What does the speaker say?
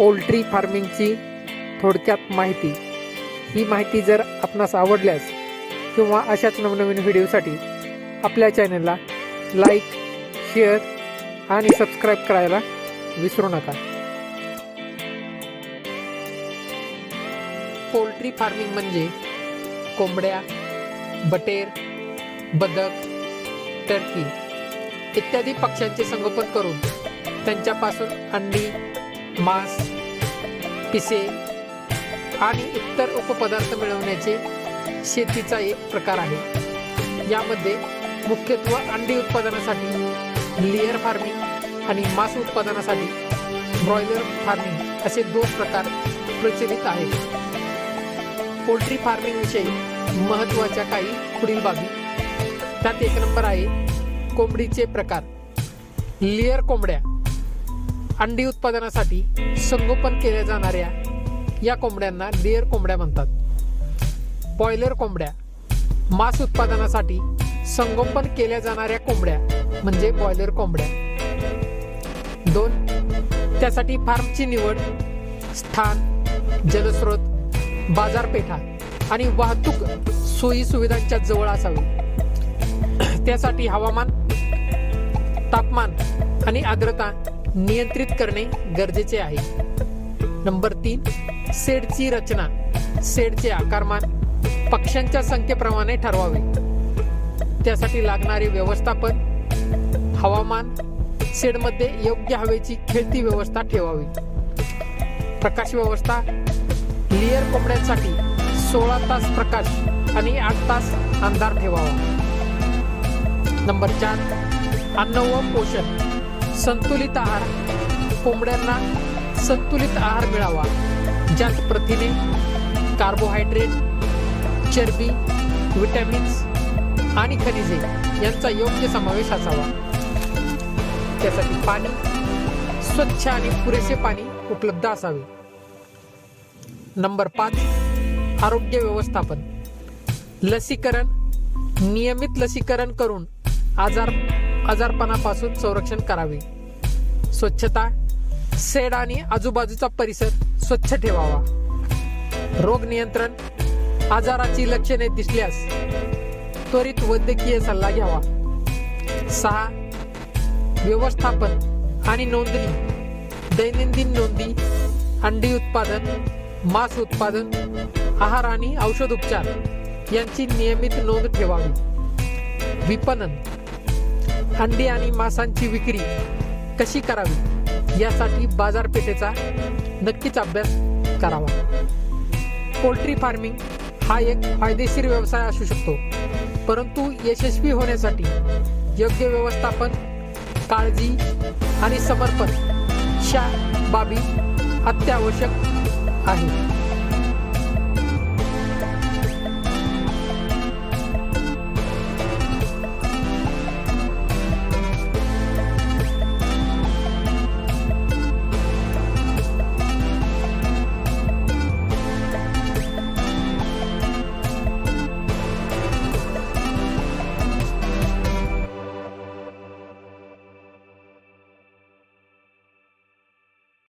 Poultry फार्मिंगची थोडक्यात माहिती. ही माहिती जर आपणास आवडल्यास किंवा अशाच नवनवीन व्हिडिओसाठी आपल्या चॅनलला लाईक शेअर आणि सबस्क्राईब करायला विसरू नका. पोल्ट्री फार्मिंग म्हणजे कोंबड्या बटेर बदक टर्की इत्यादी पक्ष्यांचे संगोपन करून त्यांच्यापासून अंडी मांस पिसे आणि इतर उपपदार्थ मिळवण्याचे शेतीचा एक प्रकार आहे. यामध्ये मुख्यत्व अंडी उत्पादनासाठी लेअर फार्मिंग आणि मांस उत्पादनासाठी ब्रॉयलर फार्मिंग असे दोन प्रकार प्रचलित आहेत. पोल्ट्री फार्मिंगविषयी महत्त्वाच्या काही पुढील बाबी. त्यात एक नंबर आहे कोंबडीचे प्रकार. लेअर कोंबड्या. अंडी उत्पादनासाठी संगोपन केल्या जाणाऱ्या या कोंबड्यांना लेअर कोंबड्या म्हणतात. बॉयलर कोंबड्या. मांस उत्पादनासाठी संगोपन केल्या जाणाऱ्या कोंबड्या म्हणजे बॉयलर कोंबड्या. दोन त्यासाठी फार्मची निवड स्थान जलस्रोत बाजारपेठा आणि वाहतूक सोयी सुविधांच्या जवळ असावी. त्यासाठी हवामान तापमान आणि आर्द्रता नियंत्रित करणे गरजेचे आहे. नंबर तीन सेडची रचना. सेडचे आकारमान पक्ष्यांच्या संख्येप्रमाणे ठरवावे. त्यासाठी लागणारे व्यवस्थापन हवामान सेडमध्ये योग्य हवेची खेळती व्यवस्था ठेवावी. प्रकाश व्यवस्था लिअर कोंबड्यांसाठी सोळा तास प्रकाश आणि आठ तास अंधार ठेवावा. नंबर चार अन्न व पोषण. संतुलित आहार. कोंबड्यांना संतुलित आहार मिळावा. ज्यात प्रथिने कार्बोहायड्रेट चरबी विटॅमिन्स आणि खनिजे यांचा योग्य समावेश असावा. त्यासाठी पाणी स्वच्छ आणि पुरेसे पाणी उपलब्ध असावे. नंबर पाच आरोग्य व्यवस्थापन. लसीकरण नियमित लसीकरण करून आजार आजारपणापासून संरक्षण करावे. स्वच्छता सेड आणि आजूबाजूचा परिसर स्वच्छ ठेवावा. रोग नियंत्रण आजाराची लक्षणे दिसल्यास त्वरित वैद्यकीय सल्ला घ्यावा. सहा व्यवस्थापन आणि नोंदणी. दैनंदिन नोंदी अंडी उत्पादन मांस उत्पादन आहार आणि औषध उपचार यांची नियमित नोंद ठेवावी. विपणन. अंडी आणि मांसांची विक्री कशी करावी? यासाठी बाजारपेठेचा नक्कीच अभ्यास करावा. पोल्ट्री फार्मिंग हा एक फायदेशीर व्यवसाय असू शकतो परंतु यशस्वी होण्यासाठी योग्य व्यवस्थापन काळजी आणि समर्पण ह्या बाबी अत्यावश्यक आहे